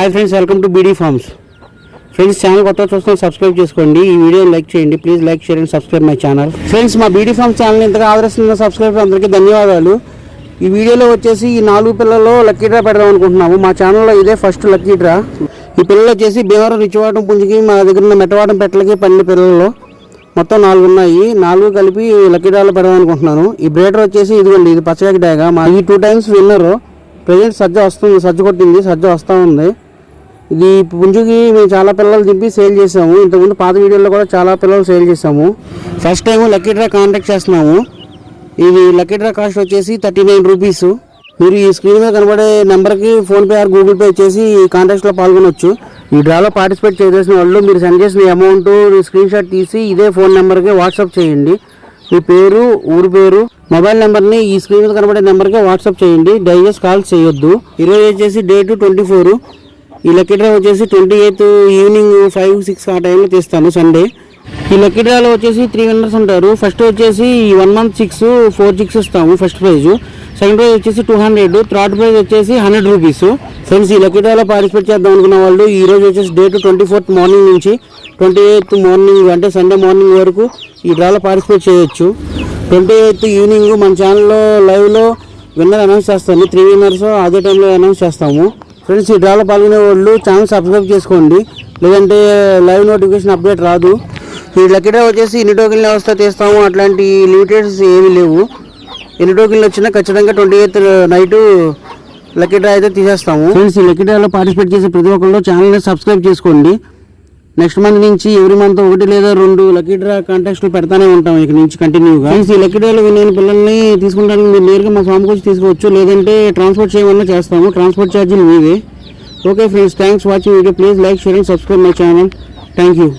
Hi friends welcome to BD farms friends channel కొత్త చూస్తే subscribe చేసుకోండి. ఈ వీడియో లైక్ చేయండి. Please like share and subscribe my channel friends మా BD forms channel ఇంతగా ఆదరిస్తున్న సబ్స్క్రైబర్ అందరికీ ధన్యవాదాలు. ఈ వీడియోలో వచ్చేసి ఈ నాలుగు పిల్లల్లో లక్కీ డ్రా పెడదాం అనుకుంటున్నాము. మా ఛానల్లో ఇదే ఫస్ట్ లక్కీ డ్రా ఈ పిల్లలు వచ్చేసి భీమవరం రిచ్చివాటం పుంజికి మా దగ్గర ఉన్న మెట్టవాటం పెట్టలకి పన్నెండు పిల్లల్లో మొత్తం నాలుగు ఉన్నాయి. నాలుగు కలిపి లక్కీ డ్రాలో పెడదాం అనుకుంటున్నాను. ఈ బ్రేటర్ వచ్చేసి ఇదిగోండి ఇది పచ్చగా డ్యాగా మా ఈ టూ టైమ్స్ విన్నరు ప్రజెంట్ సజ్జ వస్తుంది సజ్జ కొట్టింది సజ్జ వస్తూ ఉంది. ఇది పుంజుకి మేము చాలా పిల్లలు దింపి సేల్ చేసాము ఇంతకుముందు పాత వీడియోలో కూడా చాలా పిల్లలు సేల్ చేసాము first time lucky draw contact చేస్తున్నాము. ఇది లక్కీ డ్రా కాస్ట్ వచ్చేసి థర్టీ నైన్ రూపీస్ మీరు ఈ స్క్రీన్ మీద కనబడే నెంబర్కి ఫోన్పే ఆర్ గూగుల్ పే చేసి ఈ కాంటాక్ట్లో పాల్గొనవచ్చు ఈ డ్రాలో పార్టిసిపేట్ చేసేసిన వాళ్ళు మీరు సెండ్ చేసిన అమౌంట్ స్క్రీన్ షాట్ తీసి ఇదే ఫోన్ నెంబర్కి వాట్సాప్ చేయండి. మీ పేరు ఊరి పేరు మొబైల్ నెంబర్ని ఈ స్క్రీన్ మీద కనబడే నెంబర్కి వాట్సాప్ చేయండి. డైజెస్ట్ కాల్ చేయొద్దు. ఈరోజు వచ్చేసి డేట్ ట్వంటీ ఫోర్ ఈ లక్కీ డ్రా వచ్చేసి twenty eighth evening five six ఆ టైంలో తీస్తాను సండే ఈ లక్కీ డ్రాలో వచ్చేసి త్రీ విన్నర్స్ ఉంటారు. ఫస్ట్ వచ్చేసి one month six four six ఇస్తాము ఫస్ట్ ప్రైజ్ సెకండ్ ప్రైజ్ వచ్చేసి టూ హండ్రెడ్ థర్డ్ ప్రైజ్ వచ్చేసి హండ్రెడ్ రూపీస్ ఫ్రెండ్స్ ఈ లక్కీ డ్రాలో పార్టిసిపేట్ చేద్దాం అనుకున్న వాళ్ళు ఈ రోజు వచ్చేసి డేట్ ట్వంటీ ఫోర్త్ మార్నింగ్ నుంచి ట్వంటీ ఎయిత్ మార్నింగ్ అంటే సండే మార్నింగ్ వరకు ఈ డ్రాలో పార్టిసిపేట్ చేయొచ్చు. ట్వంటీ ఎయిత్ ఈవినింగ్ మన ఛానల్లో లైవ్లో విన్నర్ అనౌన్స్ చేస్తాను త్రీ విన్నర్స్ అదే టైంలో అనౌన్స్ చేస్తాము. ఫ్రెండ్స్ ఈ డ్రాలో పాల్గొనే వాళ్ళు ఛానల్ సబ్స్క్రైబ్ చేసుకోండి. లేదంటే లైవ్ నోటిఫికేషన్ అప్డేట్ రాదు. ఈ లక్కీ డ్రా వచ్చేసి ఎన్ని టోకెన్లు వ్యవస్థ తీస్తాము. అట్లాంటి లిమిటెడ్స్ ఏమీ లేవు. ఎన్ని టోకెన్లు వచ్చినా ఖచ్చితంగా twenty eighth night lucky draw అయితే తీసేస్తాము. ఫ్రెండ్స్ ఈ లక్కీ డ్రాలో పార్టిసిపేట్ చేసే ప్రతి ఒక్కళ్ళు ఛానల్ని సబ్స్క్రైబ్ చేసుకోండి. నెక్స్ట్ మంత్ నుంచి ఎవ్రీ మంత్ ఒకటి లేదా రెండు లక్కీ డ్రా కాంటాక్ట్స్ పెడతానే ఉంటాం ఇక నుంచి కంటిన్యూగా ఈ లక్కీ డ్రాలో విన్న పిల్లల్ని తీసుకుంటానికి మీరు నేరుగా మా ఫామ్కి వచ్చి తీసుకోవచ్చు లేదంటే ట్రాన్స్పోర్ట్ చేయమన్నా చేస్తాము. ట్రాన్స్పోర్ట్ ఛార్జీలు మీవే. Okay friends thanks watching video please like share and subscribe my channel thank you